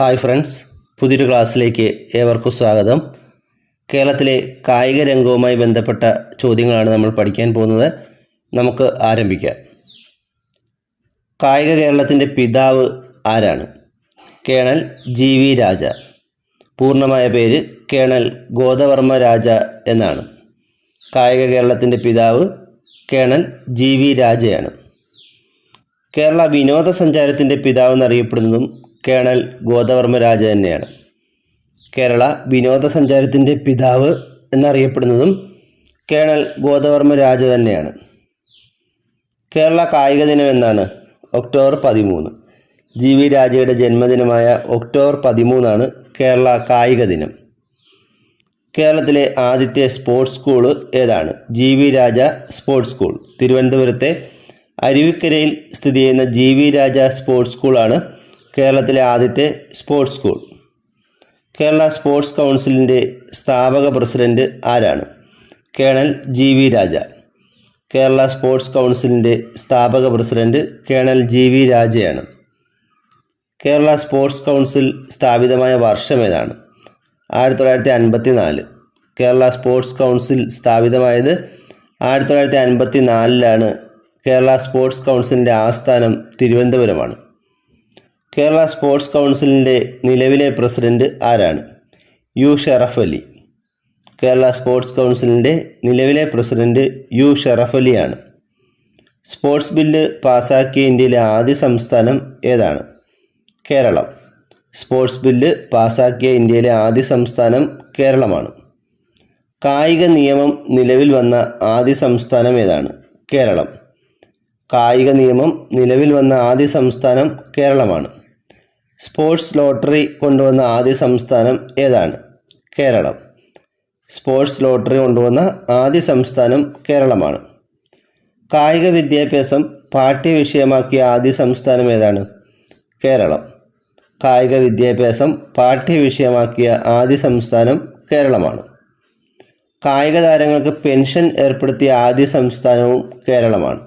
Hi friends പുതിയൊരു ക്ലാസ്സിലേക്ക് ഏവർക്കും സ്വാഗതം. കേരളത്തിലെ കായിക രംഗവുമായി ബന്ധപ്പെട്ട ചോദ്യങ്ങളാണ് നമ്മൾ പഠിക്കാൻ പോകുന്നത്. നമുക്ക് ആരംഭിക്കാം. കായിക കേരളത്തിന്റെ പിതാവ് ആരാണ്? Colonel G V Raja. പൂർണമായ പേര് കേണൽ ഗോദവർമ്മ രാജ എന്നാണ്. കായിക കേരളത്തിന്റെ പിതാവ് കേണൽ ജി വി രാജയാണ്. കേരള വിനോദസഞ്ചാരത്തിന്റെ പിതാവ് എന്നറിയപ്പെടുന്നതും കേണൽ ഗോദവർമ്മ രാജ തന്നെയാണ്. കേരള വിനോദസഞ്ചാരത്തിന്റെ പിതാവ് എന്നറിയപ്പെടുന്നതും കേണൽ ഗോദവർമ്മ രാജ തന്നെയാണ്. കേരള കായിക ദിനം എന്നാണ് ഒക്ടോബർ പതിമൂന്ന്. ജി വി രാജയുടെ ജന്മദിനമായ ഒക്ടോബർ പതിമൂന്നാണ് കേരള കായിക ദിനം. കേരളത്തിലെ ആദ്യത്തെ സ്പോർട്സ് സ്കൂൾ ഏതാണ്? G V Raja sports school. തിരുവനന്തപുരത്തെ അരുവിക്കരയിൽ സ്ഥിതി ചെയ്യുന്ന ജി വി രാജ സ്പോർട്സ് സ്കൂളാണ് കേരളത്തിലെ ആദ്യത്തെ സ്പോർട്സ് സ്കൂൾ കേരള സ്പോർട്സ് കൗൺസിലിന്റെ സ്ഥാപക പ്രസിഡന്റ് ആരാണ്? Colonel G V Raja. Kerala sports കൗൺസിലിന്റെ സ്ഥാപക പ്രസിഡന്റ് കേണൽ ജി വി രാജയാണ്. കേരള സ്പോർട്സ് കൗൺസിൽ സ്ഥാപിതമായ വർഷം ഏതാണ്? ആയിരത്തി തൊള്ളായിരത്തി അൻപത്തി നാല് കേരള സ്പോർട്സ് കൗൺസിൽ സ്ഥാപിതമായത് ആയിരത്തി തൊള്ളായിരത്തി അൻപത്തി നാലിലാണ് കേരള സ്പോർട്സ് കൗൺസിലിന്റെ ആസ്ഥാനം തിരുവനന്തപുരമാണ്. കേരള സ്പോർട്സ് കൗൺസിലിന്റെ നിലവിലെ പ്രസിഡന്റ് ആരാണ്? യു ഷറഫ് അലി. കേരള സ്പോർട്സ് കൗൺസിലിന്റെ നിലവിലെ പ്രസിഡന്റ് യു ഷറഫ് അലിയാണ്. സ്പോർട്സ് ബില്ല് പാസാക്കിയ ഇന്ത്യയിലെ ആദ്യ സംസ്ഥാനം ഏതാണ്? കേരളം. സ്പോർട്സ് ബില്ല് പാസാക്കിയ ഇന്ത്യയിലെ ആദ്യ സംസ്ഥാനം കേരളമാണ്. കായിക നിയമം നിലവിൽ വന്ന ആദ്യ സംസ്ഥാനം ഏതാണ്? കേരളം. കായിക നിയമം നിലവിൽ വന്ന ആദ്യ സംസ്ഥാനം കേരളമാണ്. സ്പോർട്സ് ലോട്ടറി കൊണ്ടുവന്ന ആദ്യ സംസ്ഥാനം ഏതാണ്? കേരളം. സ്പോർട്സ് ലോട്ടറി കൊണ്ടുവന്ന ആദ്യ സംസ്ഥാനം കേരളമാണ്. കായിക വിദ്യാഭ്യാസം പാഠ്യവിഷയമാക്കിയ ആദ്യ സംസ്ഥാനം ഏതാണ്? കേരളം. കായിക വിദ്യാഭ്യാസം പാഠ്യവിഷയമാക്കിയ ആദ്യ സംസ്ഥാനം കേരളമാണ്. കായിക താരങ്ങൾക്ക് പെൻഷൻ ഏർപ്പെടുത്തിയ ആദ്യ സംസ്ഥാനവും കേരളമാണ്.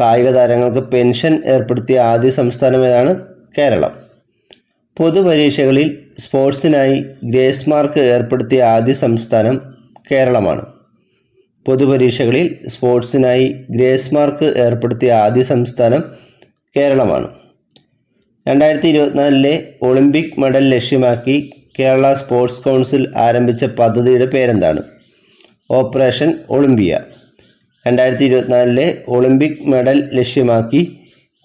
കായിക താരങ്ങൾക്ക് പെൻഷൻ ഏർപ്പെടുത്തിയ ആദ്യ സംസ്ഥാനം ഏതാണ്? കേരളം. പൊതുപരീക്ഷകളിൽ സ്പോർട്സിനായി ഗ്രേസ് മാർക്ക് ഏർപ്പെടുത്തിയ ആദ്യ സംസ്ഥാനം കേരളമാണ്. പൊതുപരീക്ഷകളിൽ സ്പോർട്സിനായി ഗ്രേസ് മാർക്ക് ഏർപ്പെടുത്തിയ ആദ്യ സംസ്ഥാനം കേരളമാണ്. രണ്ടായിരത്തി ഇരുപത്തിനാലിലെ ഒളിമ്പിക് മെഡൽ ലക്ഷ്യമാക്കി കേരള സ്പോർട്സ് കൗൺസിൽ ആരംഭിച്ച പദ്ധതിയുടെ പേരെന്താണ്? Operation Olympia. രണ്ടായിരത്തി ഇരുപത്തിനാലിലെ ഒളിമ്പിക് മെഡൽ ലക്ഷ്യമാക്കി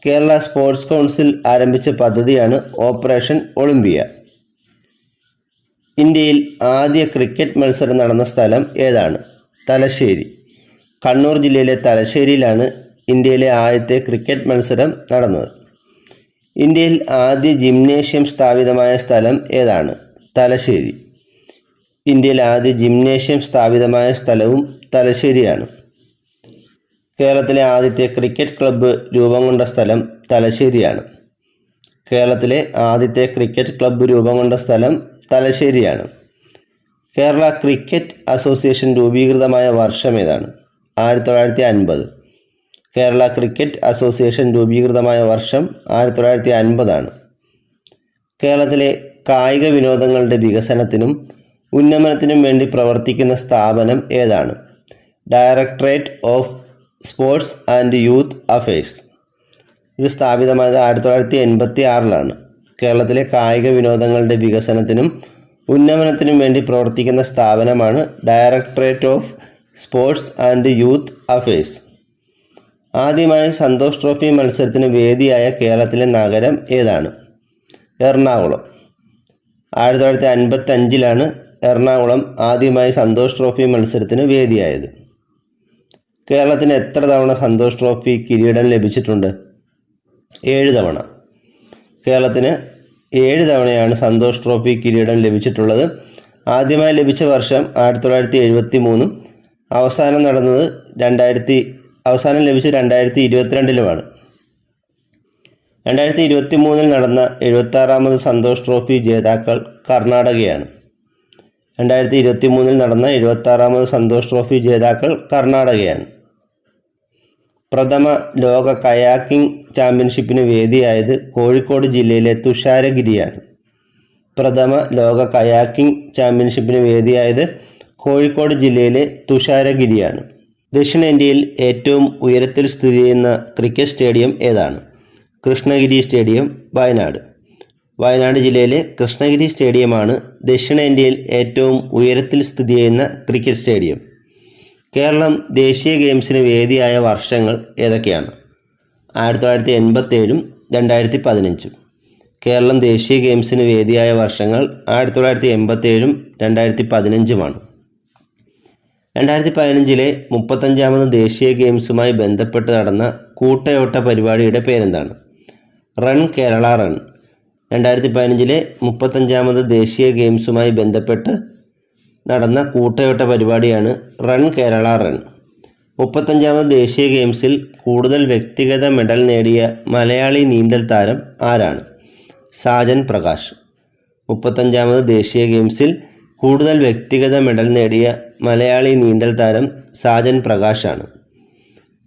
കേരള സ്പോർട്സ് കൗൺസിൽ ആരംഭിച്ച പദ്ധതിയാണ് ഓപ്പറേഷൻ ഒളിമ്പിയ. ഇന്ത്യയിൽ ആദ്യ ക്രിക്കറ്റ് മത്സരം നടന്ന സ്ഥലം ഏതാണ്? തലശ്ശേരി. കണ്ണൂർ ജില്ലയിലെ തലശ്ശേരിയിലാണ് ഇന്ത്യയിലെ ആദ്യത്തെ ക്രിക്കറ്റ് മത്സരം നടന്നത്. ഇന്ത്യയിൽ ആദ്യ ജിംനേഷ്യം സ്ഥാപിതമായ സ്ഥലം ഏതാണ്? തലശ്ശേരി. ഇന്ത്യയിൽ ആദ്യ ജിംനേഷ്യം സ്ഥാപിതമായ സ്ഥലവും തലശ്ശേരിയാണ്. കേരളത്തിലെ ആദ്യത്തെ ക്രിക്കറ്റ് ക്ലബ്ബ് രൂപം കൊണ്ട സ്ഥലം തലശ്ശേരിയാണ്. കേരളത്തിലെ ആദ്യത്തെ ക്രിക്കറ്റ് ക്ലബ്ബ് രൂപം കൊണ്ട സ്ഥലം തലശ്ശേരിയാണ്. കേരള ക്രിക്കറ്റ് അസോസിയേഷൻ രൂപീകൃതമായ വർഷം ഏതാണ്? ആയിരത്തി തൊള്ളായിരത്തി അൻപത് കേരള ക്രിക്കറ്റ് അസോസിയേഷൻ രൂപീകൃതമായ വർഷം ആയിരത്തി തൊള്ളായിരത്തി അൻപതാണ് കേരളത്തിലെ കായിക വിനോദങ്ങളുടെ വികസനത്തിനും ഉന്നമനത്തിനും വേണ്ടി പ്രവർത്തിക്കുന്ന സ്ഥാപനം ഏതാണ്? Directorate of sports and youth affairs. ഇത് സ്ഥാപിതമായത് ആയിരത്തി തൊള്ളായിരത്തി എൺപത്തി ആറിലാണ് കേരളത്തിലെ കായിക വിനോദങ്ങളുടെ വികസനത്തിനും ഉന്നമനത്തിനും വേണ്ടി പ്രവർത്തിക്കുന്ന സ്ഥാപനമാണ് directorate of sports and youth affairs. ആദ്യമായി സന്തോഷ് ട്രോഫി മത്സരത്തിന് വേദിയായ കേരളത്തിലെ നഗരം ഏതാണ്? എറണാകുളം. ആയിരത്തി തൊള്ളായിരത്തി അൻപത്തഞ്ചിലാണ് എറണാകുളം ആദ്യമായി സന്തോഷ് ട്രോഫി മത്സരത്തിന് വേദിയായത്. കേരളത്തിന് എത്ര തവണ സന്തോഷ് ട്രോഫി കിരീടം ലഭിച്ചിട്ടുണ്ട്? ഏഴ് തവണ. കേരളത്തിന് ഏഴ് തവണയാണ് സന്തോഷ് ട്രോഫി കിരീടം ലഭിച്ചിട്ടുള്ളത്. ആദ്യമായി ലഭിച്ച വർഷം ആയിരത്തി തൊള്ളായിരത്തി എഴുപത്തി മൂന്നും അവസാനം നടന്നത് രണ്ടായിരത്തി അവസാനം ലഭിച്ച രണ്ടായിരത്തി ഇരുപത്തിരണ്ടിലുമാണ് രണ്ടായിരത്തി ഇരുപത്തി മൂന്നിൽ നടന്ന എഴുപത്താറാമത് സന്തോഷ് ട്രോഫി ജേതാക്കൾ കർണാടകയാണ്. രണ്ടായിരത്തി ഇരുപത്തി മൂന്നിൽ നടന്ന എഴുപത്താറാമത് സന്തോഷ് ട്രോഫി ജേതാക്കൾ കർണാടകയാണ്. പ്രഥമ ലോക കയാക്കിംഗ് ചാമ്പ്യൻഷിപ്പിന് വേദിയായത് കോഴിക്കോട് ജില്ലയിലെ തുഷാരഗിരിയാണ്. പ്രഥമ ലോക കയാക്കിംഗ് ചാമ്പ്യൻഷിപ്പിന് വേദിയായത് കോഴിക്കോട് ജില്ലയിലെ തുഷാരഗിരിയാണ്. ദക്ഷിണേന്ത്യയിൽ ഏറ്റവും ഉയരത്തിൽ സ്ഥിതി ചെയ്യുന്ന ക്രിക്കറ്റ് സ്റ്റേഡിയം ഏതാണ്? കൃഷ്ണഗിരി സ്റ്റേഡിയം വയനാട്. വയനാട് ജില്ലയിലെ കൃഷ്ണഗിരി സ്റ്റേഡിയമാണ് ദക്ഷിണേന്ത്യയിൽ ഏറ്റവും ഉയരത്തിൽ സ്ഥിതി ചെയ്യുന്ന ക്രിക്കറ്റ് സ്റ്റേഡിയം. കേരളം ദേശീയ ഗെയിംസിന് വേദിയായ വർഷങ്ങൾ ഏതൊക്കെയാണ്? ആയിരത്തി തൊള്ളായിരത്തി എൺപത്തേഴും രണ്ടായിരത്തി പതിനഞ്ചും കേരളം ദേശീയ ഗെയിംസിന് വേദിയായ വർഷങ്ങൾ ആയിരത്തി തൊള്ളായിരത്തി എൺപത്തേഴും രണ്ടായിരത്തി പതിനഞ്ചുമാണ് രണ്ടായിരത്തി പതിനഞ്ചിലെ മുപ്പത്തഞ്ചാമത് ദേശീയ ഗെയിംസുമായി ബന്ധപ്പെട്ട് നടന്ന കൂട്ടയോട്ട പരിപാടിയുടെ പേരെന്താണ്? Run Kerala run. രണ്ടായിരത്തി പതിനഞ്ചിലെ മുപ്പത്തഞ്ചാമത് ദേശീയ ഗെയിംസുമായി ബന്ധപ്പെട്ട് നടന്ന കൂട്ടയോട്ട പരിപാടിയാണ് റൺ കേരള റൺ. മുപ്പത്തഞ്ചാമത് ദേശീയ ഗെയിംസിൽ കൂടുതൽ വ്യക്തിഗത മെഡൽ നേടിയ മലയാളി നീന്തൽ താരം ആരാണ്? സാജൻ പ്രകാശ്. മുപ്പത്തഞ്ചാമത് ദേശീയ ഗെയിംസിൽ കൂടുതൽ വ്യക്തിഗത മെഡൽ നേടിയ മലയാളി നീന്തൽ താരം സാജൻ പ്രകാശാണ്.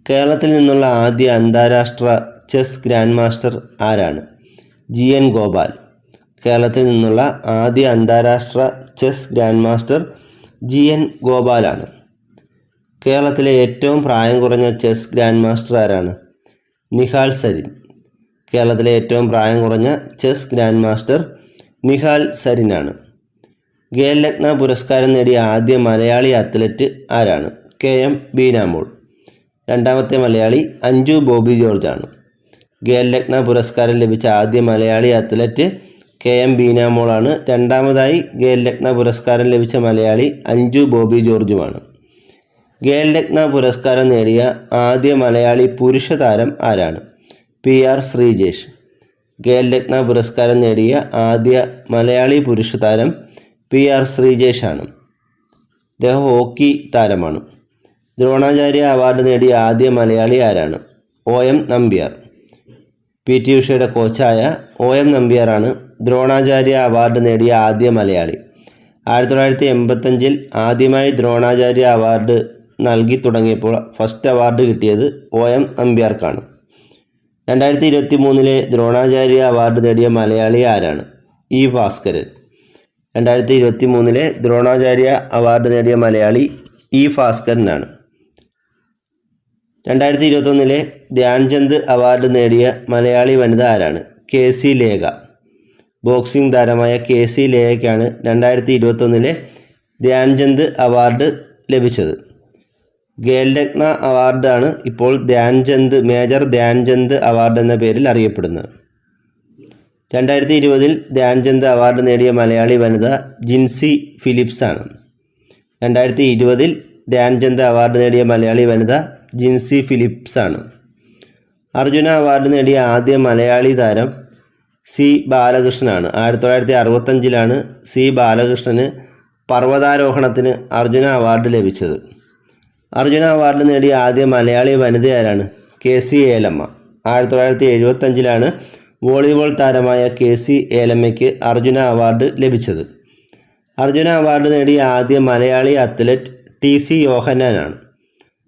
കേരളത്തിൽ നിന്നുള്ള ആദ്യ അന്താരാഷ്ട്ര ചെസ് ഗ്രാൻഡ് മാസ്റ്റർ ആരാണ്? ജി. എൻ. ഗോപാൽ. കേരളത്തിൽ നിന്നുള്ള ആദ്യ അന്താരാഷ്ട്ര chess grand master G N ഗോപാലാണ്. കേരളത്തിലെ ഏറ്റവും പ്രായം കുറഞ്ഞ ചെസ് ഗ്രാൻഡ് മാസ്റ്റർ ആരാണ്? നിഹാൽ സരിൻ. കേരളത്തിലെ ഏറ്റവും പ്രായം കുറഞ്ഞ ചെസ് ഗ്രാൻഡ് മാസ്റ്റർ നിഹാൽ സരിനാണ്. ഖേൽരത്ന പുരസ്കാരം നേടിയ ആദ്യ മലയാളി അത്ലറ്റ് ആരാണ്? K M Beenamol. രണ്ടാമത്തെ മലയാളി അഞ്ജു ബോബി ജോർജാണ്. ഖേൽരത്ന പുരസ്കാരം ലഭിച്ച ആദ്യ മലയാളി അത്ലറ്റ് കെ എം ബീനാമോളാണ്. രണ്ടാമതായി ഖേൽരത്ന പുരസ്കാരം ലഭിച്ച മലയാളി അഞ്ജു ബോബി ജോർജുമാണ്. ഖേൽരത്ന പുരസ്കാരം നേടിയ ആദ്യ മലയാളി പുരുഷ താരം ആരാണ്? P R Sreejesh. ഖേൽരത്ന പുരസ്കാരം നേടിയ ആദ്യ മലയാളി പുരുഷ താരം പി ആർ ശ്രീജേഷാണ്. അദ്ദേഹം ഹോക്കി താരമാണ്. ദ്രോണാചാര്യ അവാർഡ് നേടിയ ആദ്യ മലയാളി ആരാണ്? O M Nambiar. P T ഉഷയുടെ കോച്ചായ ഒ എം നമ്പ്യാറാണ് ദ്രോണാചാര്യ അവാർഡ് നേടിയ ആദ്യ മലയാളി. ആയിരത്തി തൊള്ളായിരത്തി എൺപത്തഞ്ചിൽ ആദ്യമായി ദ്രോണാചാര്യ അവാർഡ് നൽകി തുടങ്ങിയപ്പോൾ ഫസ്റ്റ് അവാർഡ് കിട്ടിയത് ഒ എം നമ്പ്യാർക്കാണ് രണ്ടായിരത്തി ഇരുപത്തി മൂന്നിലെ ദ്രോണാചാര്യ അവാർഡ് നേടിയ മലയാളി ആരാണ്? ഇ ഭാസ്കരൻ. രണ്ടായിരത്തി ഇരുപത്തി മൂന്നിലെ ദ്രോണാചാര്യ അവാർഡ് നേടിയ മലയാളി ഇ ഭാസ്കരനാണ്. രണ്ടായിരത്തി ഇരുപത്തൊന്നിലെ ധ്യാൻചന്ദ് അവാർഡ് നേടിയ മലയാളി വനിത ആരാണ്? K C Lekha. ബോക്സിംഗ് താരമായ കെ സി ലേഖയ്ക്കാണ് രണ്ടായിരത്തി ഇരുപത്തൊന്നിലെ ധ്യാൻചന്ദ് അവാർഡ് ലഭിച്ചത്. ഖേൽരത്ന അവാർഡാണ് ഇപ്പോൾ ധ്യാൻചന്ദ് മേജർ ധ്യാൻചന്ദ് അവാർഡ് എന്ന പേരിൽ അറിയപ്പെടുന്നത്. രണ്ടായിരത്തി ഇരുപതിൽ ധ്യാൻചന്ദ് അവാർഡ് നേടിയ മലയാളി വനിത ജിൻസി ഫിലിപ്സ് ആണ് രണ്ടായിരത്തി ഇരുപതിൽ ധ്യാൻചന്ദ് അവാർഡ് നേടിയ മലയാളി വനിത ജിൻസി ഫിലിപ്സ് ആണ് അർജുന അവാർഡ് നേടിയ ആദ്യ മലയാളി താരം സി ബാലകൃഷ്ണനാണ്. ആയിരത്തി തൊള്ളായിരത്തി അറുപത്തഞ്ചിലാണ് സി ബാലകൃഷ്ണന് പർവതാരോഹണത്തിന് അർജുന അവാർഡ് ലഭിച്ചത്. അർജുന അവാർഡ് നേടിയ ആദ്യ മലയാളി വനിതയാരാണ് കെ സി ഏലമ്മ. ആയിരത്തി തൊള്ളായിരത്തി എഴുപത്തഞ്ചിലാണ് വോളിബോൾ താരമായ കെ സി ഏലമ്മയ്ക്ക് അർജുന അവാർഡ് ലഭിച്ചത്. അർജുന അവാർഡ് നേടിയ ആദ്യ മലയാളി അത്ലറ്റ് ടി സി യോഹന്നാനാണ്.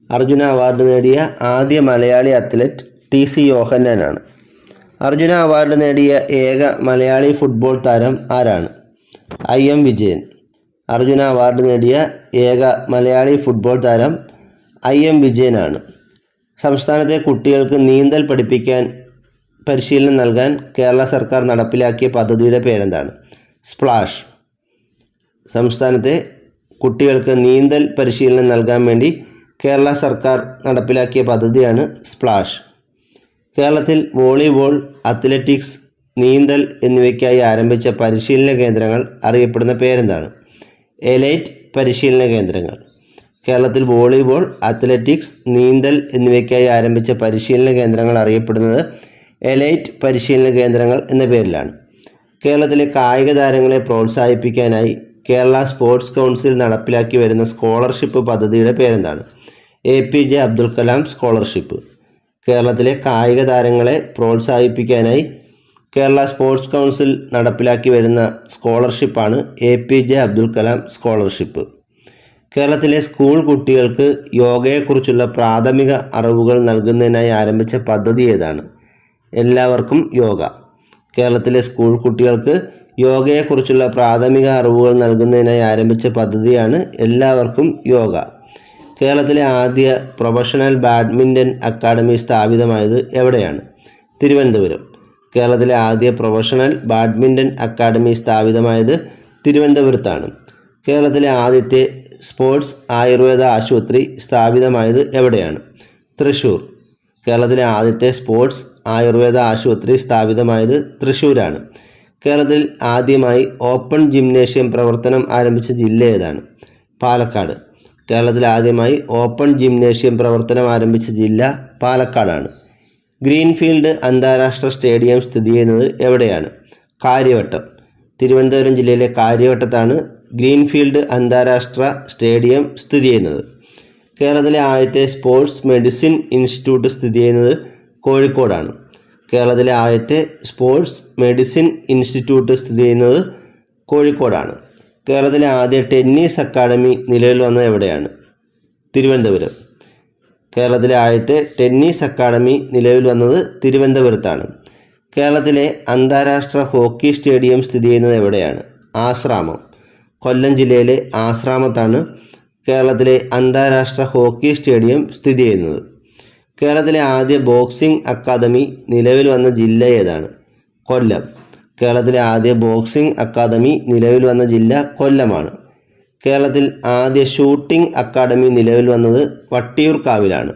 അർജുന അവാർഡ് നേടിയ ആദ്യ മലയാളി അത്ലറ്റ് ടി സി യോഹന്നാനാണ്. അർജുന അവാർഡ് നേടിയ ഏക മലയാളി ഫുട്ബോൾ താരം ആരാണ്? I M Vijayan. Arjuna award നേടിയ ഏക മലയാളി ഫുട്ബോൾ താരം ഐ എം വിജയനാണ്. സംസ്ഥാനത്തെ കുട്ടികൾക്ക് നീന്തൽ പഠിപ്പിക്കാൻ പരിശീലനം നൽകാൻ കേരള സർക്കാർ നടപ്പിലാക്കിയ പദ്ധതിയുടെ പേരെന്താണ്? സ്പ്ലാഷ്. സംസ്ഥാനത്തെ കുട്ടികൾക്ക് നീന്തൽ പരിശീലനം നൽകാൻ വേണ്ടി കേരള സർക്കാർ നടപ്പിലാക്കിയ പദ്ധതിയാണ് സ്പ്ലാഷ്. കേരളത്തിൽ വോളിബോൾ അത്ലറ്റിക്സ് നീന്തൽ എന്നിവയ്ക്കായി ആരംഭിച്ച പരിശീലന കേന്ദ്രങ്ങൾ അറിയപ്പെടുന്ന പേരെന്താണ്? എലൈറ്റ് പരിശീലന കേന്ദ്രങ്ങൾ. കേരളത്തിൽ വോളിബോൾ അത്ലറ്റിക്സ് നീന്തൽ എന്നിവയ്ക്കായി ആരംഭിച്ച പരിശീലന കേന്ദ്രങ്ങൾ അറിയപ്പെടുന്നത് എലൈറ്റ് പരിശീലന കേന്ദ്രങ്ങൾ എന്ന പേരിലാണ്. കേരളത്തിലെ കായിക താരങ്ങളെ പ്രോത്സാഹിപ്പിക്കാനായി കേരള സ്പോർട്സ് കൗൺസിൽ നടപ്പിലാക്കി വരുന്ന സ്കോളർഷിപ്പ് പദ്ധതിയുടെ പേരെന്താണ്? A P J Abdul Kalam scholarship. കേരളത്തിലെ കായിക താരങ്ങളെ പ്രോത്സാഹിപ്പിക്കാനായി കേരള സ്പോർട്സ് കൗൺസിൽ നടപ്പിലാക്കി വരുന്ന സ്കോളർഷിപ്പാണ് A P J Abdul Kalam scholarship. കേരളത്തിലെ സ്കൂൾ കുട്ടികൾക്ക് യോഗയെക്കുറിച്ചുള്ള പ്രാഥമിക അറിവുകൾ നൽകുന്നതിനായി ആരംഭിച്ച പദ്ധതി ഏതാണ്? എല്ലാവർക്കും യോഗ. കേരളത്തിലെ സ്കൂൾ കുട്ടികൾക്ക് യോഗയെക്കുറിച്ചുള്ള പ്രാഥമിക അറിവുകൾ നൽകുന്നതിനായി ആരംഭിച്ച പദ്ധതിയാണ് എല്ലാവർക്കും യോഗ. കേരളത്തിലെ ആദ്യ പ്രൊഫഷണൽ ബാഡ്മിന്റൺ അക്കാദമി സ്ഥാപിതമായത് എവിടെയാണ്? തിരുവനന്തപുരം. കേരളത്തിലെ ആദ്യ പ്രൊഫഷണൽ ബാഡ്മിന്റൺ അക്കാദമി സ്ഥാപിതമായത് തിരുവനന്തപുരത്താണ്. കേരളത്തിലെ ആദ്യത്തെ സ്പോർട്സ് ആയുർവേദ ആശുപത്രി സ്ഥാപിതമായത് എവിടെയാണ്? തൃശ്ശൂർ കേരളത്തിലെ ആദ്യത്തെ സ്പോർട്സ് ആയുർവേദ ആശുപത്രി സ്ഥാപിതമായത് തൃശ്ശൂരാണ് കേരളത്തിൽ ആദ്യമായി ഓപ്പൺ ജിംനേഷ്യം പ്രവർത്തനം ആരംഭിച്ച ജില്ല ഏതാണ്? പാലക്കാട്. കേരളത്തിൽ ആദ്യമായി ഓപ്പൺ ജിംനേഷ്യം പ്രവർത്തനം ആരംഭിച്ച ജില്ല പാലക്കാടാണ്. ഗ്രീൻഫീൽഡ് അന്താരാഷ്ട്ര സ്റ്റേഡിയം സ്ഥിതി ചെയ്യുന്നത് എവിടെയാണ്? കാര്യവട്ടം. തിരുവനന്തപുരം ജില്ലയിലെ കാര്യവട്ടത്താണ് ഗ്രീൻഫീൽഡ് അന്താരാഷ്ട്ര സ്റ്റേഡിയം സ്ഥിതി ചെയ്യുന്നത്. കേരളത്തിലെ ആദ്യത്തെ സ്പോർട്സ് മെഡിസിൻ ഇൻസ്റ്റിറ്റ്യൂട്ട് സ്ഥിതി ചെയ്യുന്നത് കോഴിക്കോടാണ്. കേരളത്തിലെ ആദ്യത്തെ സ്പോർട്സ് മെഡിസിൻ ഇൻസ്റ്റിറ്റ്യൂട്ട് സ്ഥിതി ചെയ്യുന്നത് കോഴിക്കോടാണ്. കേരളത്തിലെ ആദ്യ ടെന്നീസ് അക്കാഡമി നിലവിൽ വന്നത് എവിടെയാണ്? തിരുവനന്തപുരം. കേരളത്തിലെ ആദ്യത്തെ ടെന്നീസ് അക്കാഡമി നിലവിൽ വന്നത് തിരുവനന്തപുരത്താണ്. കേരളത്തിലെ അന്താരാഷ്ട്ര ഹോക്കി സ്റ്റേഡിയം സ്ഥിതി ചെയ്യുന്നത് എവിടെയാണ്? ആശ്രാമം. കൊല്ലം ജില്ലയിലെ ആശ്രാമത്താണ് കേരളത്തിലെ അന്താരാഷ്ട്ര ഹോക്കി സ്റ്റേഡിയം സ്ഥിതി ചെയ്യുന്നത്. കേരളത്തിലെ ആദ്യ ബോക്സിംഗ് അക്കാദമി നിലവിൽ വന്ന ജില്ല ഏതാണ്? കൊല്ലം. കേരളത്തിലെ ആദ്യ ബോക്സിംഗ് അക്കാദമി നിലവിൽ വന്ന ജില്ല കൊല്ലമാണ്. കേരളത്തിൽ ആദ്യ ഷൂട്ടിംഗ് അക്കാദമി നിലവിൽ വന്നത് വട്ടിയൂർക്കാവിലാണ്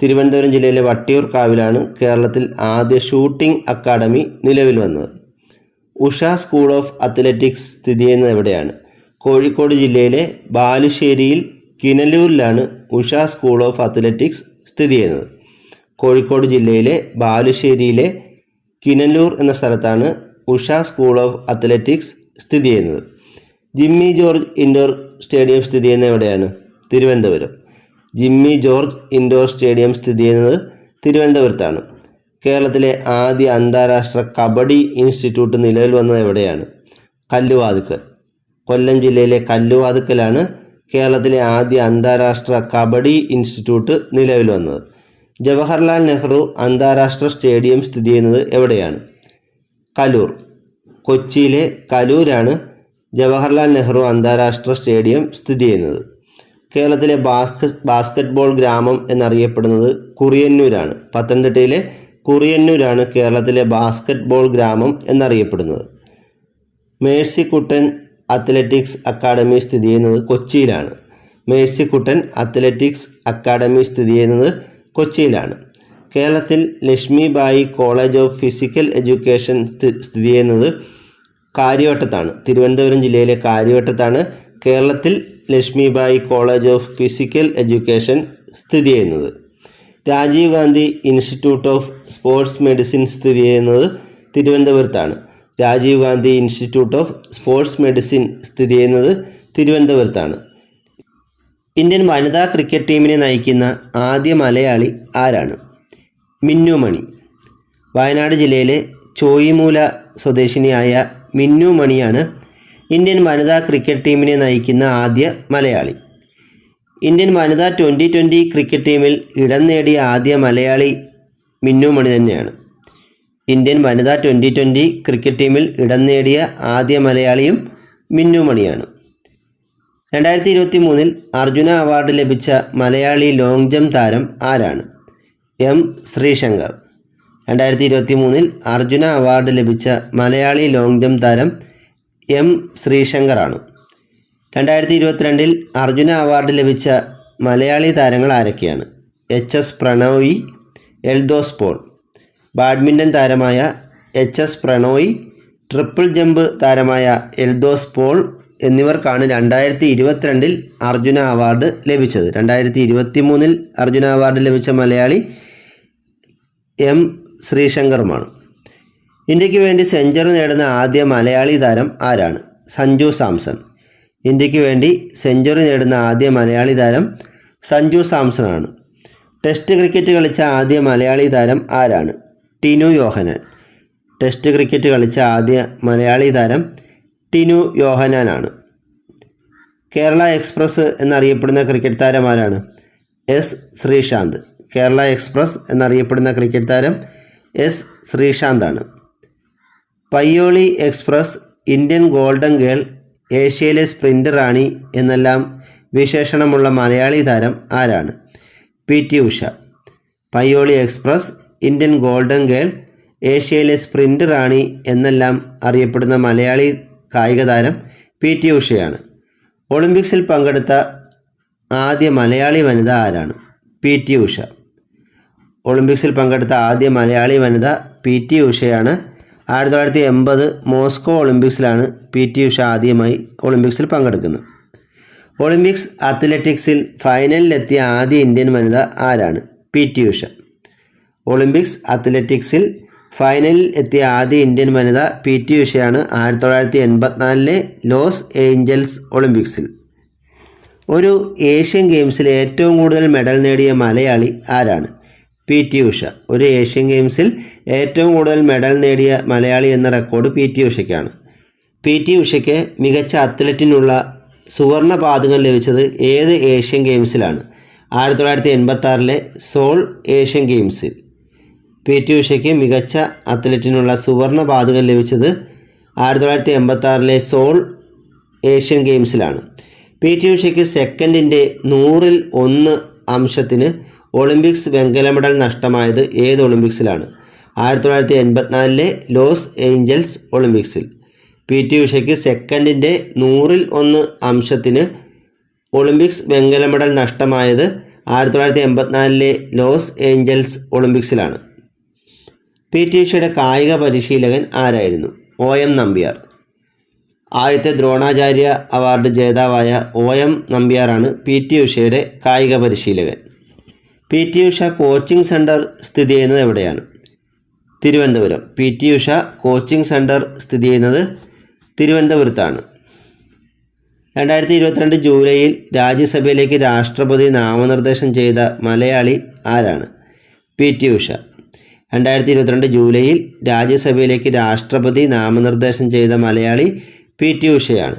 തിരുവനന്തപുരം ജില്ലയിലെ വട്ടിയൂർക്കാവിലാണ് കേരളത്തിൽ ആദ്യ ഷൂട്ടിംഗ് അക്കാദമി നിലവിൽ വന്നത്. ഉഷ സ്കൂൾ ഓഫ് അത്ലറ്റിക്സ് സ്ഥിതി ചെയ്യുന്നത് എവിടെയാണ്? കോഴിക്കോട് ജില്ലയിലെ ബാലുശ്ശേരിയിൽ കിനലൂരിലാണ് ഉഷ സ്കൂൾ ഓഫ് അത്ലറ്റിക്സ് സ്ഥിതി ചെയ്യുന്നത്. കോഴിക്കോട് ജില്ലയിലെ ബാലുശ്ശേരിയിലെ കിനലൂർ എന്ന സ്ഥലത്താണ് ഉഷ സ്കൂൾ ഓഫ് അത്ലറ്റിക്സ് സ്ഥിതി ചെയ്യുന്നത്. ജിമ്മി ജോർജ് ഇൻഡോർ സ്റ്റേഡിയം സ്ഥിതി ചെയ്യുന്നത് എവിടെയാണ്? തിരുവനന്തപുരം. ജിമ്മി ജോർജ് ഇൻഡോർ സ്റ്റേഡിയം സ്ഥിതി ചെയ്യുന്നത് തിരുവനന്തപുരത്താണ്. കേരളത്തിലെ ആദ്യ അന്താരാഷ്ട്ര കബഡി ഇൻസ്റ്റിറ്റ്യൂട്ട് നിലവിൽ വന്നത് എവിടെയാണ്? കല്ലുവാതുക്കൽ. കൊല്ലം ജില്ലയിലെ കല്ലുവാതുക്കലാണ് കേരളത്തിലെ ആദ്യ അന്താരാഷ്ട്ര കബഡി ഇൻസ്റ്റിറ്റ്യൂട്ട് നിലവിൽ വന്നത്. ജവഹർലാൽ നെഹ്റു അന്താരാഷ്ട്ര സ്റ്റേഡിയം സ്ഥിതി ചെയ്യുന്നത് എവിടെയാണ്? കലൂർ. കൊച്ചിയിലെ കലൂരാണ് ജവഹർലാൽ നെഹ്റു അന്താരാഷ്ട്ര സ്റ്റേഡിയം സ്ഥിതി ചെയ്യുന്നത്. കേരളത്തിലെ ബാസ്കറ്റ് ബാസ്കറ്റ്ബോൾ ഗ്രാമം എന്നറിയപ്പെടുന്നത് കുറിയന്നൂരാണ്. പത്തനംതിട്ടയിലെ കുറിയന്നൂരാണ് കേരളത്തിലെ ബാസ്കറ്റ്ബോൾ ഗ്രാമം എന്നറിയപ്പെടുന്നത്. മേഴ്സിക്കുട്ടൻ അത്ലറ്റിക്സ് അക്കാഡമി സ്ഥിതി ചെയ്യുന്നത് കൊച്ചിയിലാണ്. മേഴ്സിക്കുട്ടൻ അത്ലറ്റിക്സ് അക്കാഡമി സ്ഥിതി ചെയ്യുന്നത് കൊച്ചിയിലാണ്. കേരളത്തിൽ Lakshmibai college of physical education സ്ഥി- സ്ഥിതി ചെയ്യുന്നത് കാര്യവട്ടത്താണ്. തിരുവനന്തപുരം ജില്ലയിലെ കാര്യവട്ടത്താണ് കേരളത്തിൽ Lakshmibai college of physical education സ്ഥിതി ചെയ്യുന്നത്. Rajiv Gandhi institute of sports medicine സ്ഥിതി ചെയ്യുന്നത് തിരുവനന്തപുരത്താണ്. Rajiv Gandhi institute of sports medicine സ്ഥിതി ചെയ്യുന്നത് തിരുവനന്തപുരത്താണ്. ഇന്ത്യൻ വനിതാ ക്രിക്കറ്റ് ടീമിനെ നയിക്കുന്ന ആദ്യ മലയാളി ആരാണ്? മിന്നു മണി വയനാട് ജില്ലയിലെ ചോയിമൂല സ്വദേശിനിയായ മിന്നു മണിയാണ് ഇന്ത്യൻ വനിതാ ക്രിക്കറ്റ് ടീമിനെ നയിക്കുന്ന ആദ്യ മലയാളി. ഇന്ത്യൻ വനിതാ ട്വന്റി ട്വന്റി ക്രിക്കറ്റ് ടീമിൽ ഇടം നേടിയ ആദ്യ മലയാളി മിന്നു മണി തന്നെയാണ്. ഇന്ത്യൻ വനിതാ ട്വന്റി ട്വന്റി ക്രിക്കറ്റ് ടീമിൽ ഇടം നേടിയ ആദ്യ മലയാളിയും മിന്നു മണിയാണ് രണ്ടായിരത്തി ഇരുപത്തി മൂന്നിൽ അർജുന അവാർഡ് ലഭിച്ച മലയാളി ലോങ് ജംപ് താരം ആരാണ്? എം ശ്രീശങ്കർ. രണ്ടായിരത്തി ഇരുപത്തി മൂന്നിൽ അർജുന അവാർഡ് ലഭിച്ച മലയാളി ലോങ് ജംപ് താരം എം ശ്രീശങ്കറാണ്. രണ്ടായിരത്തി ഇരുപത്തിരണ്ടിൽ അർജുന അവാർഡ് ലഭിച്ച മലയാളി താരങ്ങൾ ആരൊക്കെയാണ്? H S Prannoy Eldhose Paul badminton താരമായ H S Prannoy triple jump താരമായ എൽദോസ് പോൾ എന്നിവർക്കാണ് രണ്ടായിരത്തി ഇരുപത്തിരണ്ടിൽ അർജുന അവാർഡ് ലഭിച്ചത്. രണ്ടായിരത്തി ഇരുപത്തി മൂന്നിൽ അർജുന അവാർഡ് ലഭിച്ച മലയാളി എം ശ്രീശങ്കറുമാണ്. ഇന്ത്യയ്ക്ക് വേണ്ടി സെഞ്ചറി നേടുന്ന ആദ്യ മലയാളി താരം ആരാണ്? സഞ്ജു സാംസൺ. ഇന്ത്യയ്ക്ക് വേണ്ടി സെഞ്ചുറി നേടുന്ന ആദ്യ മലയാളി താരം സഞ്ജു സാംസൺ ആണ് ടെസ്റ്റ് ക്രിക്കറ്റ് കളിച്ച ആദ്യ മലയാളി താരം ആരാണ്? ടിനു യോഹനൻ. ടെസ്റ്റ് ക്രിക്കറ്റ് കളിച്ച ആദ്യ മലയാളി താരം ടിനു യോഹനാനാണ്. കേരള എക്സ്പ്രസ് എന്നറിയപ്പെടുന്ന ക്രിക്കറ്റ് താരം ആരാണ്? എസ് ശ്രീശാന്ത്. കേരള എക്സ്പ്രസ് എന്നറിയപ്പെടുന്ന ക്രിക്കറ്റ് താരം എസ് ശ്രീശാന്താണ്. Payyoli express Indian golden girl ഏഷ്യയിലെ സ്പ്രിന്റ് റാണി എന്നെല്ലാം വിശേഷണമുള്ള മലയാളി താരം ആരാണ്? P T Usha. Payyoli express Indian golden girl ഏഷ്യയിലെ സ്പ്രിന്റ് റാണി എന്നെല്ലാം അറിയപ്പെടുന്ന മലയാളി കായിക താരം പി ടി ഉഷയാണ്. ഒളിമ്പിക്സിൽ പങ്കെടുത്ത ആദ്യ മലയാളി വനിത ആരാണ്? P T Usha. ഒളിമ്പിക്സിൽ പങ്കെടുത്ത ആദ്യ മലയാളി വനിത പി ടി ഉഷയാണ്. ആയിരത്തി തൊള്ളായിരത്തി എൺപത് മോസ്കോ ഒളിമ്പിക്സിലാണ് പി ടി ഉഷ ആദ്യമായി ഒളിമ്പിക്സിൽ പങ്കെടുക്കുന്നത്. ഒളിമ്പിക്സ് അത്ലറ്റിക്സിൽ ഫൈനലിലെത്തിയ ആദ്യ ഇന്ത്യൻ വനിത ആരാണ്? P T Usha. ഒളിമ്പിക്സ് അത്ലറ്റിക്സിൽ ഫൈനലിൽ എത്തിയ ആദ്യ ഇന്ത്യൻ വനിത പി ടി ഉഷയാണ് ആയിരത്തി തൊള്ളായിരത്തി എൺപത്തിനാലിലെ ലോസ് ഏഞ്ചൽസ് ഒളിമ്പിക്സിൽ. ഒരു ഏഷ്യൻ ഗെയിംസിൽ ഏറ്റവും കൂടുതൽ മെഡൽ നേടിയ മലയാളി ആരാണ്? P T Usha. ഒരു ഏഷ്യൻ ഗെയിംസിൽ ഏറ്റവും കൂടുതൽ മെഡൽ നേടിയ മലയാളി എന്ന റെക്കോർഡ് പി ടി ഉഷയ്ക്കാണ്. പി ടി ഉഷയ്ക്ക് മികച്ച അത്ലറ്റിനുള്ള സുവർണ പാതകം ലഭിച്ചത് ഏത് ഏഷ്യൻ ഗെയിംസിലാണ്? ആയിരത്തി തൊള്ളായിരത്തി എൺപത്തി ആറിലെ സോൾ ഏഷ്യൻ ഗെയിംസിൽ. പി ടി ഉഷയ്ക്ക് മികച്ച അത്ലറ്റിനുള്ള സുവർണ പാതകം ലഭിച്ചത് ആയിരത്തി തൊള്ളായിരത്തി എൺപത്തി ആറിലെ സോൾ ഏഷ്യൻ ഗെയിംസിലാണ്. പി ടി ഉഷയ്ക്ക് സെക്കൻഡിന്റെ നൂറിൽ ഒന്ന് അംശത്തിന് ഒളിമ്പിക്സ് വെങ്കല മെഡൽ നഷ്ടമായത് ഏത് ഒളിമ്പിക്സിലാണ്? ആയിരത്തി തൊള്ളായിരത്തി എൺപത്തിനാലിലെ ലോസ് ഏഞ്ചൽസ് ഒളിമ്പിക്സിൽ. പി ടി ഉഷയ്ക്ക് സെക്കൻഡിന്റെ നൂറിൽ ഒന്ന് അംശത്തിന് ഒളിമ്പിക്സ് വെങ്കല മെഡൽ നഷ്ടമായത് ആയിരത്തി തൊള്ളായിരത്തി എൺപത്തിനാലിലെ ലോസ് ഏഞ്ചൽസ് ഒളിമ്പിക്സിലാണ്. പി ടി ഉഷയുടെ കായിക പരിശീലകൻ ആരായിരുന്നു? O M Nambiar. ആദ്യത്തെ ദ്രോണാചാര്യ അവാർഡ് ജേതാവായ ഒ എം നമ്പ്യാറാണ് പി ടി ഉഷയുടെ കായിക പരിശീലകൻ. P T Usha coaching centre സ്ഥിതി ചെയ്യുന്നത് എവിടെയാണ്? Thiruvananthapuram. P T Usha coaching centre സ്ഥിതി ചെയ്യുന്നത് തിരുവനന്തപുരത്താണ്. രണ്ടായിരത്തി ഇരുപത്തിരണ്ട് ജൂലൈയിൽ രാജ്യസഭയിലേക്ക് രാഷ്ട്രപതി നാമനിർദ്ദേശം ചെയ്ത മലയാളി ആരാണ്? P T Usha. രണ്ടായിരത്തി ഇരുപത്തിരണ്ട് ജൂലൈയിൽ രാജ്യസഭയിലേക്ക് രാഷ്ട്രപതി നാമനിർദ്ദേശം ചെയ്ത മലയാളി പി ടി ഉഷയാണ്.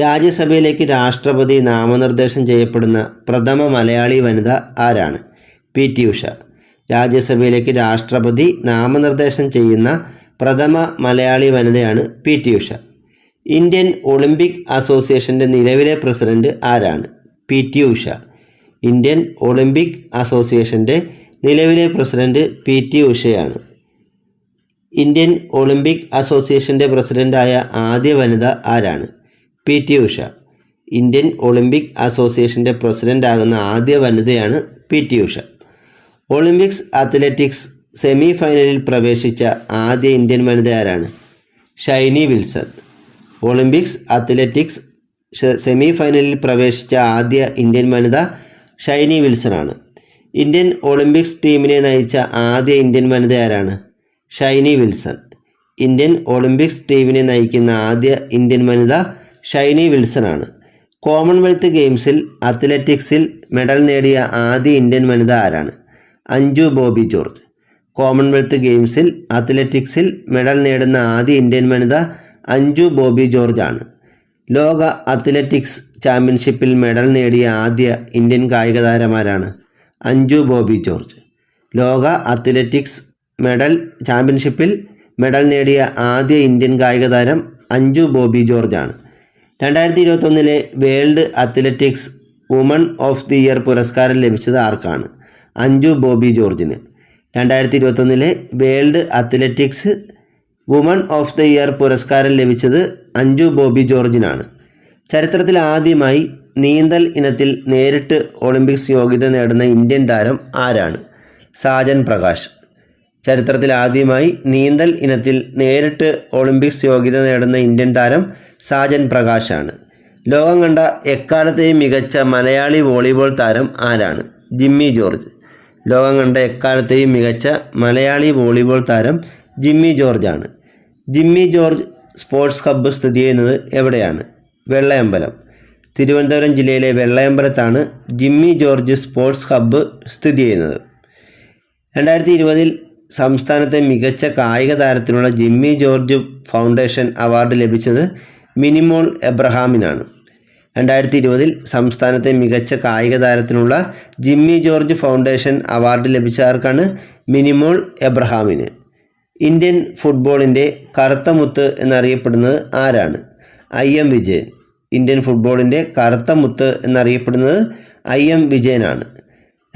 രാജ്യസഭയിലേക്ക് രാഷ്ട്രപതി നാമനിർദ്ദേശം ചെയ്യപ്പെടുന്ന പ്രഥമ മലയാളി വനിത ആരാണ്? P T Usha. രാജ്യസഭയിലേക്ക് രാഷ്ട്രപതി നാമനിർദ്ദേശം ചെയ്യുന്ന പ്രഥമ മലയാളി വനിതയാണ് P T Usha. Indian Olympic അസോസിയേഷന്റെ നിലവിലെ പ്രസിഡന്റ് ആരാണ്? P T Usha. Indian Olympic അസോസിയേഷന്റെ നിലവിലെ പ്രസിഡന്റ് പി ടി ഉഷയാണ്. ഇന്ത്യൻ ഒളിമ്പിക് അസോസിയേഷന്റെ പ്രസിഡന്റായ ആദ്യ വനിത ആരാണ്? P T Usha. Indian Olympic അസോസിയേഷന്റെ പ്രസിഡന്റ് ആകുന്ന ആദ്യ വനിതയാണ് P T Usha. Olympics athletics semi ഫൈനലിൽ പ്രവേശിച്ച ആദ്യ ഇന്ത്യൻ വനിത ആരാണ്? Shiny Wilson. Olympics athletics semi ഫൈനലിൽ പ്രവേശിച്ച ആദ്യ ഇന്ത്യൻ വനിത ഷൈനി വിൽസൺ ആണ്. ഇന്ത്യൻ ഒളിമ്പിക്സ് ടീമിനെ നയിച്ച ആദ്യ ഇന്ത്യൻ വനിത ആരാണ്? ഷൈനി വിൽസൺ. ഇന്ത്യൻ ഒളിമ്പിക്സ് ടീമിനെ നയിക്കുന്ന ആദ്യ ഇന്ത്യൻ വനിത ഷൈനി വിൽസൺ ആണ്. കോമൺവെൽത്ത് ഗെയിംസിൽ അത്ലറ്റിക്സിൽ മെഡൽ നേടിയ ആദ്യ ഇന്ത്യൻ വനിത ആരാണ്? അഞ്ജു ബോബി ജോർജ്. കോമൺവെൽത്ത് ഗെയിംസിൽ അത്ലറ്റിക്സിൽ മെഡൽ നേടുന്ന ആദ്യ ഇന്ത്യൻ വനിത അഞ്ജു ബോബി ജോർജ് ആണ്. ലോക അത്ലറ്റിക്സ് ചാമ്പ്യൻഷിപ്പിൽ മെഡൽ നേടിയ ആദ്യ ഇന്ത്യൻ കായിക താരമാരാണ് അഞ്ജു ബോബി ജോർജ്. ലോക അത്ലറ്റിക്സ് മെഡൽ ചാമ്പ്യൻഷിപ്പിൽ മെഡൽ നേടിയ ആദ്യ ഇന്ത്യൻ കായിക താരം അഞ്ജു ബോബി ജോർജ് ആണ് രണ്ടായിരത്തി ഇരുപത്തൊന്നിലെ world athletics woman of the year പുരസ്കാരം ലഭിച്ചത് ആർക്കാണ്? അഞ്ജു ബോബി ജോർജിന്. രണ്ടായിരത്തി ഇരുപത്തൊന്നിലെ world athletics woman of the year പുരസ്കാരം ലഭിച്ചത് അഞ്ജു ബോബി ജോർജിനാണ്. ചരിത്രത്തിൽ ആദ്യമായി നീന്തൽ ഇനത്തിൽ നേരിട്ട് ഒളിമ്പിക്സ് യോഗ്യത നേടുന്ന ഇന്ത്യൻ താരം ആരാണ്? സാജൻ പ്രകാശ്. ചരിത്രത്തിൽ ആദ്യമായി നീന്തൽ ഇനത്തിൽ നേരിട്ട് ഒളിമ്പിക്സ് യോഗ്യത നേടുന്ന ഇന്ത്യൻ താരം സാജൻ പ്രകാശാണ്. ലോകം കണ്ട എക്കാലത്തെയും മികച്ച മലയാളി വോളിബോൾ താരം ആരാണ്? ജിമ്മി ജോർജ്. ലോകം കണ്ട എക്കാലത്തെയും മികച്ച മലയാളി വോളിബോൾ താരം ജിമ്മി ജോർജ് ആണ് ജിമ്മി ജോർജ് സ്പോർട്സ് ഹബ്ബ് സ്ഥിതി ചെയ്യുന്നത് എവിടെയാണ്? വെള്ളയമ്പലം. തിരുവനന്തപുരം ജില്ലയിലെ വെള്ളയമ്പലത്താണ് ജിമ്മി ജോർജ് സ്പോർട്സ് ഹബ്ബ് സ്ഥിതി ചെയ്യുന്നത്. രണ്ടായിരത്തി ഇരുപതിൽ സംസ്ഥാനത്തെ മികച്ച കായിക താരത്തിനുള്ള ജിമ്മി ജോർജ് ഫൗണ്ടേഷൻ അവാർഡ് ലഭിച്ചത് മിനിമോൾ എബ്രഹാമിനാണ്. രണ്ടായിരത്തി ഇരുപതിൽ സംസ്ഥാനത്തെ മികച്ച കായിക താരത്തിനുള്ള ജിമ്മി ജോർജ് ഫൗണ്ടേഷൻ അവാർഡ് ലഭിച്ച ആർക്കാണ് മിനിമോൾ എബ്രഹാമിന്. ഇന്ത്യൻ ഫുട്ബോളിന്റെ കറുത്ത മുത്ത് എന്നറിയപ്പെടുന്നത് ആരാണ്? I M Vijayan. ഇന്ത്യൻ ഫുട്ബോളിന്റെ കറുത്ത മുത്ത് എന്നറിയപ്പെടുന്നത് ഐ എം വിജയനാണ്.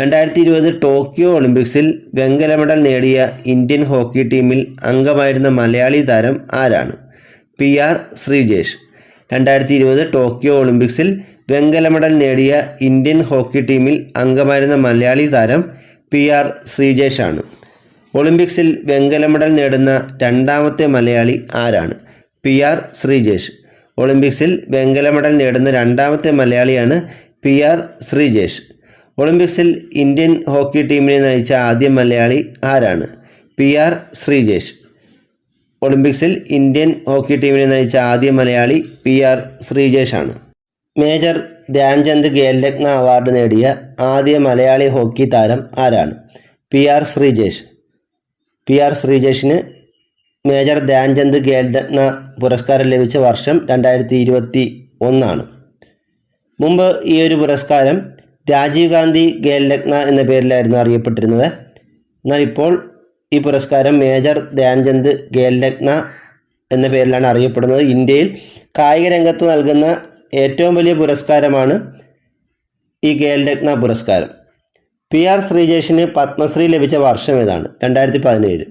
രണ്ടായിരത്തി ഇരുപത് ടോക്കിയോ ഒളിമ്പിക്സിൽ വെങ്കല മെഡൽ നേടിയ ഇന്ത്യൻ ഹോക്കി ടീമിൽ അംഗമായിരുന്ന മലയാളി താരം ആരാണ്? P R Sreejesh. രണ്ടായിരത്തി ഇരുപത് ടോക്കിയോ ഒളിമ്പിക്സിൽ വെങ്കല മെഡൽ നേടിയ ഇന്ത്യൻ ഹോക്കി ടീമിൽ അംഗമായിരുന്ന മലയാളി താരം പി ആർ ശ്രീജേഷാണ്. ഒളിമ്പിക്സിൽ വെങ്കല മെഡൽ നേടുന്ന രണ്ടാമത്തെ മലയാളി ആരാണ്? P R Sreejesh. ഒളിമ്പിക്സിൽ വെങ്കല മെഡൽ നേടുന്ന രണ്ടാമത്തെ മലയാളിയാണ് പി ആർ ശ്രീജേഷ്. ഒളിമ്പിക്സിൽ ഇന്ത്യൻ ഹോക്കി ടീമിനെ നയിച്ച ആദ്യ മലയാളി ആരാണ്? P R Sreejesh. ഒളിമ്പിക്സിൽ ഇന്ത്യൻ ഹോക്കി ടീമിനെ നയിച്ച ആദ്യ മലയാളി പി ആർ ശ്രീജേഷാണ്. മേജർ ധ്യാൻചന്ദ് ഖേൽരത്ന അവാർഡ് നേടിയ ആദ്യ മലയാളി ഹോക്കി താരം ആരാണ്? P R Sreejesh. P R ശ്രീജേഷിന് major Dhyan Chand Khel Ratna പുരസ്കാരം ലഭിച്ച വർഷം രണ്ടായിരത്തി ഇരുപത്തി ഒന്നാണ് മുമ്പ് ഈ ഒരു പുരസ്കാരം രാജീവ് ഗാന്ധി ഖേൽരത്ന എന്ന പേരിലായിരുന്നു അറിയപ്പെട്ടിരുന്നത്. എന്നാൽ ഇപ്പോൾ ഈ പുരസ്കാരം മേജർ ധ്യാൻചന്ദ് ഖേൽരത്ന എന്ന പേരിലാണ് അറിയപ്പെടുന്നത്. ഇന്ത്യയിൽ കായിക രംഗത്ത് നൽകുന്ന ഏറ്റവും വലിയ പുരസ്കാരമാണ് ഈ ഖേൽരത്ന പുരസ്കാരം. പി ആർ ശ്രീജേഷിന് പത്മശ്രീ ലഭിച്ച വർഷം ഏതാണ് രണ്ടായിരത്തി പതിനേഴ്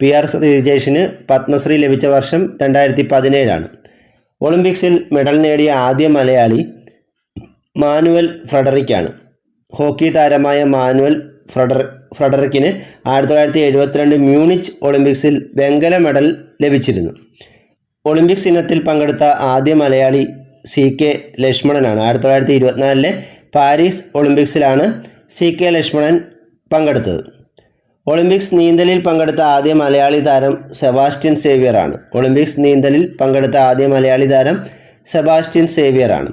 പി ആർ ശ്രീജേഷിന് പത്മശ്രീ ലഭിച്ച വർഷം രണ്ടായിരത്തി പതിനേഴാണ് ഒളിമ്പിക്സിൽ മെഡൽ നേടിയ ആദ്യ മലയാളി മാനുവൽ ഫ്രെഡറിക്കാണ്. ഹോക്കി താരമായ മാനുവൽ ഫ്രെഡർ ഫ്രെഡറിക്കിന് ആയിരത്തി തൊള്ളായിരത്തി എഴുപത്തിരണ്ട് മ്യൂണിച്ച് ഒളിമ്പിക്സിൽ വെങ്കല മെഡൽ ലഭിച്ചിരുന്നു. ഒളിമ്പിക്സ് ഇനത്തിൽ പങ്കെടുത്ത ആദ്യ മലയാളി സി കെ ലക്ഷ്മണനാണ്. ആയിരത്തി തൊള്ളായിരത്തി ഇരുപത്തിനാലിലെ പാരീസ് ഒളിമ്പിക്സിലാണ് സി കെ ലക്ഷ്മണൻ പങ്കെടുത്തത്. ഒളിമ്പിക്സ് നീന്തലിൽ പങ്കെടുത്ത ആദ്യ മലയാളി താരം സെബാസ്റ്റ്യൻ സേവ്യറാണ്. ഒളിമ്പിക്സ് നീന്തലിൽ പങ്കെടുത്ത ആദ്യ മലയാളി താരം സെബാസ്റ്റ്യൻ സേവ്യറാണ്.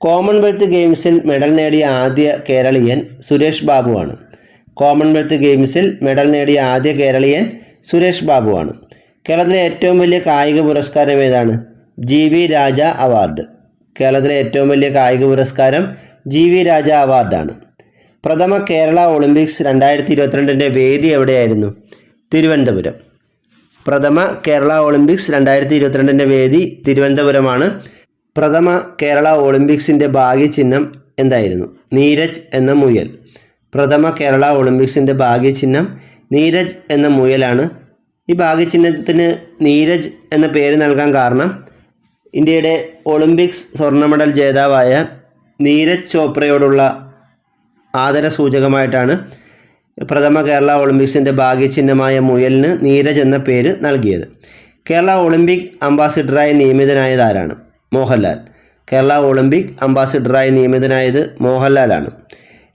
കോമൺവെൽത്ത് ഗെയിംസിൽ മെഡൽ നേടിയ ആദ്യ കേരളീയൻ സുരേഷ് ബാബുവാണ്. കോമൺവെൽത്ത് ഗെയിംസിൽ മെഡൽ നേടിയ ആദ്യ കേരളീയൻ സുരേഷ് ബാബുവാണ്. കേരളത്തിലെ ഏറ്റവും വലിയ കായിക പുരസ്കാരം ഏതാണ്? G V Raja award. കേരളത്തിലെ ഏറ്റവും വലിയ കായിക പുരസ്കാരം ജി വി രാജ അവാർഡാണ്. പ്രഥമ കേരള ഒളിമ്പിക്സ് രണ്ടായിരത്തി ഇരുപത്തിരണ്ടിന്റെ വേദി എവിടെയായിരുന്നു? തിരുവനന്തപുരം. പ്രഥമ കേരള ഒളിമ്പിക്സ് രണ്ടായിരത്തി ഇരുപത്തിരണ്ടിന്റെ വേദി തിരുവനന്തപുരമാണ്. പ്രഥമ കേരള ഒളിമ്പിക്സിന്റെ ഭാഗ്യചിഹ്നം എന്തായിരുന്നു? നീരജ് എന്ന മുയൽ. പ്രഥമ കേരള ഒളിമ്പിക്സിന്റെ ഭാഗ്യചിഹ്നം നീരജ് എന്ന മുയലാണ്. ഈ ഭാഗ്യചിഹ്നത്തിന് നീരജ് എന്ന പേര് നൽകാൻ കാരണം ഇന്ത്യയുടെ ഒളിമ്പിക്സ് സ്വർണ മെഡൽ ജേതാവായ നീരജ് ചോപ്രയോടുള്ള ആദരസൂചകമായിട്ടാണ് പ്രഥമ കേരള ഒളിമ്പിക്സിന്റെ ഭാഗ്യചിഹ്നമായ മുയലിന് നീരജ് എന്ന പേര് നൽകിയത്. കേരള ഒളിമ്പിക് അംബാസിഡറായി നിയമിതനായത് ആരാണ് മോഹൻലാൽ. കേരള ഒളിമ്പിക് അംബാസിഡറായി നിയമിതനായത് മോഹൻലാലാണ്.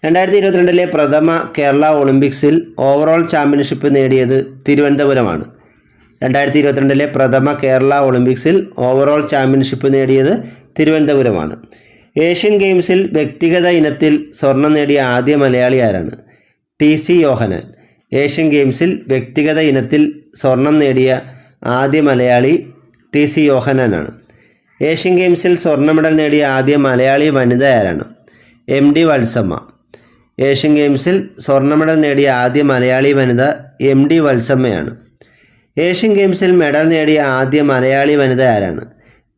രണ്ടായിരത്തി ഇരുപത്തിരണ്ടിലെ പ്രഥമ കേരള ഒളിമ്പിക്സിൽ ഓവറോൾ ചാമ്പ്യൻഷിപ്പ് നേടിയത് തിരുവനന്തപുരമാണ്. രണ്ടായിരത്തി ഇരുപത്തിരണ്ടിലെ പ്രഥമ കേരള ഒളിമ്പിക്സിൽ ഓവറോൾ ചാമ്പ്യൻഷിപ്പ് നേടിയത് തിരുവനന്തപുരമാണ്. ഏഷ്യൻ ഗെയിംസിൽ വ്യക്തിഗത ഇനത്തിൽ സ്വർണം നേടിയ ആദ്യ മലയാളി ആരാണ്? T C Yohanan. ഏഷ്യൻ ഗെയിംസിൽ വ്യക്തിഗത ഇനത്തിൽ സ്വർണം നേടിയ ആദ്യ മലയാളി ടി സി യോഹനാനാണ്. ഏഷ്യൻ ഗെയിംസിൽ സ്വർണ മെഡൽ നേടിയ ആദ്യ മലയാളി വനിത ആരാണ്? M D Valsamma. ഏഷ്യൻ ഗെയിംസിൽ സ്വർണ മെഡൽ നേടിയ ആദ്യ മലയാളി വനിത എം ഡി വത്സമ്മയാണ്. ഏഷ്യൻ ഗെയിംസിൽ മെഡൽ നേടിയ ആദ്യ മലയാളി വനിത ആരാണ്?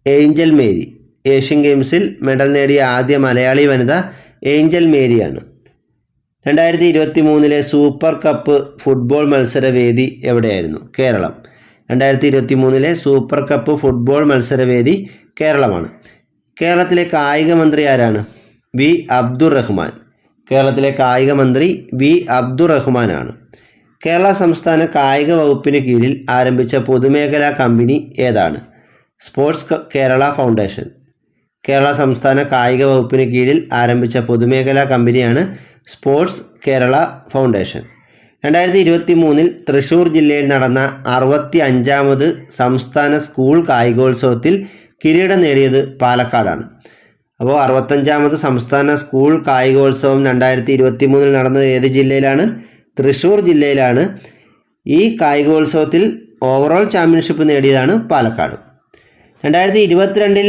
ഏഞ്ചൽ മേരി. ഏഷ്യൻ ഗെയിംസിൽ മെഡൽ നേടിയ ആദ്യ മലയാളി വനിത ഏഞ്ചൽ മേരിയാണ്. രണ്ടായിരത്തി ഇരുപത്തി മൂന്നിലെ സൂപ്പർ കപ്പ് ഫുട്ബോൾ മത്സരവേദി എവിടെയായിരുന്നു? കേരളം. രണ്ടായിരത്തി ഇരുപത്തി മൂന്നിലെ സൂപ്പർ കപ്പ് ഫുട്ബോൾ മത്സരവേദി കേരളമാണ്. കേരളത്തിലെ കായിക മന്ത്രി ആരാണ്? വി. അബ്ദുർ റഹ്മാൻ. കേരളത്തിലെ കായിക മന്ത്രി വി. അബ്ദുർ റഹ്മാനാണ് കേരള സംസ്ഥാന കായിക വകുപ്പിന് കീഴിൽ ആരംഭിച്ച പൊതുമേഖലാ കമ്പനി ഏതാണ്? Sports Kerala foundation. കേരള സംസ്ഥാന കായിക വകുപ്പിന് കീഴിൽ ആരംഭിച്ച പൊതുമേഖലാ കമ്പനിയാണ് സ്പോർട്സ് കേരള ഫൗണ്ടേഷൻ. രണ്ടായിരത്തി ഇരുപത്തി മൂന്നിൽ തൃശ്ശൂർ ജില്ലയിൽ നടന്ന അറുപത്തി അഞ്ചാമത് സംസ്ഥാന സ്കൂൾ കായികോത്സവത്തിൽ കിരീടം നേടിയത് പാലക്കാടാണ്. അപ്പോൾ അറുപത്തഞ്ചാമത് സംസ്ഥാന സ്കൂൾ കായികോത്സവം രണ്ടായിരത്തി ഇരുപത്തി മൂന്നിൽ നടന്നത് ഏത് ജില്ലയിലാണ്? തൃശ്ശൂർ ജില്ലയിലാണ്. ഈ കായികോത്സവത്തിൽ ഓവറോൾ ചാമ്പ്യൻഷിപ്പ് നേടിയതാണ് പാലക്കാട്. രണ്ടായിരത്തി ഇരുപത്തിരണ്ടിൽ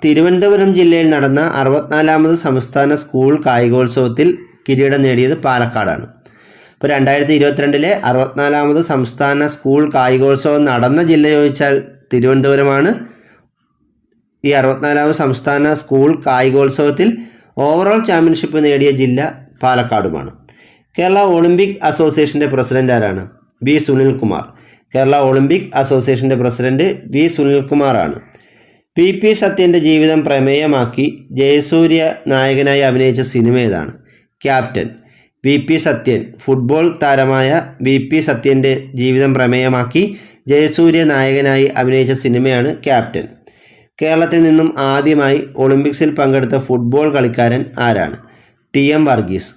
തിരുവനന്തപുരം ജില്ലയിൽ നടന്ന അറുപത്തിനാലാമത് സംസ്ഥാന സ്കൂൾ കായികോത്സവത്തിൽ കിരീടം നേടിയത് പാലക്കാടാണ്. ഇപ്പോൾ രണ്ടായിരത്തി ഇരുപത്തിരണ്ടിലെ അറുപത്തിനാലാമത് സംസ്ഥാന സ്കൂൾ കായികോത്സവം നടന്ന ജില്ല ചോദിച്ചാൽ തിരുവനന്തപുരമാണ്. ഈ അറുപത്തിനാലാമത് സംസ്ഥാന സ്കൂൾ കായികോത്സവത്തിൽ ഓവറോൾ ചാമ്പ്യൻഷിപ്പ് നേടിയ ജില്ല പാലക്കാടുമാണ്. കേരള ഒളിമ്പിക് അസോസിയേഷന്റെ പ്രസിഡന്റ് ആരാണ്? വി സുനിൽകുമാർ. കേരള ഒളിമ്പിക് അസോസിയേഷന്റെ പ്രസിഡന്റ് വി സുനിൽകുമാറാണ് പി പി സത്യന്റെ ജീവിതം പ്രമേയമാക്കി ജയസൂര്യ നായകനായി അഭിനയിച്ച സിനിമ ഏതാണ്? Captain V P Sathyan football താരമായ വി പി സത്യന്റെ ജീവിതം പ്രമേയമാക്കി ജയസൂര്യ നായകനായി അഭിനയിച്ച സിനിമയാണ് ക്യാപ്റ്റൻ. കേരളത്തിൽ നിന്നും ആദ്യമായി ഒളിമ്പിക്സിൽ പങ്കെടുത്ത ഫുട്ബോൾ കളിക്കാരൻ ആരാണ്? T M Varghese.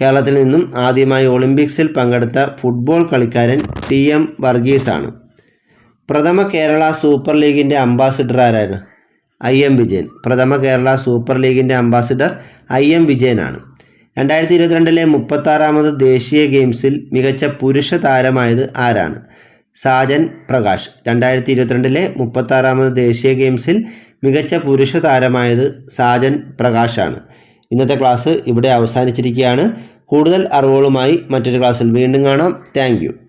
കേരളത്തിൽ നിന്നും ആദ്യമായി ഒളിമ്പിക്സിൽ പങ്കെടുത്ത ഫുട്ബോൾ കളിക്കാരൻ ടി എം വർഗീസാണ്. പ്രഥമ കേരള സൂപ്പർ ലീഗിന്റെ അംബാസിഡർ ആരാണ് ഐ എം വിജയൻ. പ്രഥമ കേരള സൂപ്പർ ലീഗിന്റെ അംബാസിഡർ ഐ എം വിജയനാണ് രണ്ടായിരത്തി ഇരുപത്തിരണ്ടിലെ മുപ്പത്താറാമത് ദേശീയ ഗെയിംസിൽ മികച്ച പുരുഷ താരമായത് ആരാണ്? സാജൻ പ്രകാശ്. രണ്ടായിരത്തി ഇരുപത്തിരണ്ടിലെ മുപ്പത്താറാമത് ദേശീയ ഗെയിംസിൽ മികച്ച പുരുഷ താരമായത് സാജൻ പ്രകാശാണ് ഇന്നത്തെ ക്ലാസ് ഇവിടെ അവസാനിച്ചിരിക്കുകയാണ്. കൂടുതൽ അറിവുകളുമായി മറ്റൊരു ക്ലാസ്സിൽ വീണ്ടും കാണാം. താങ്ക്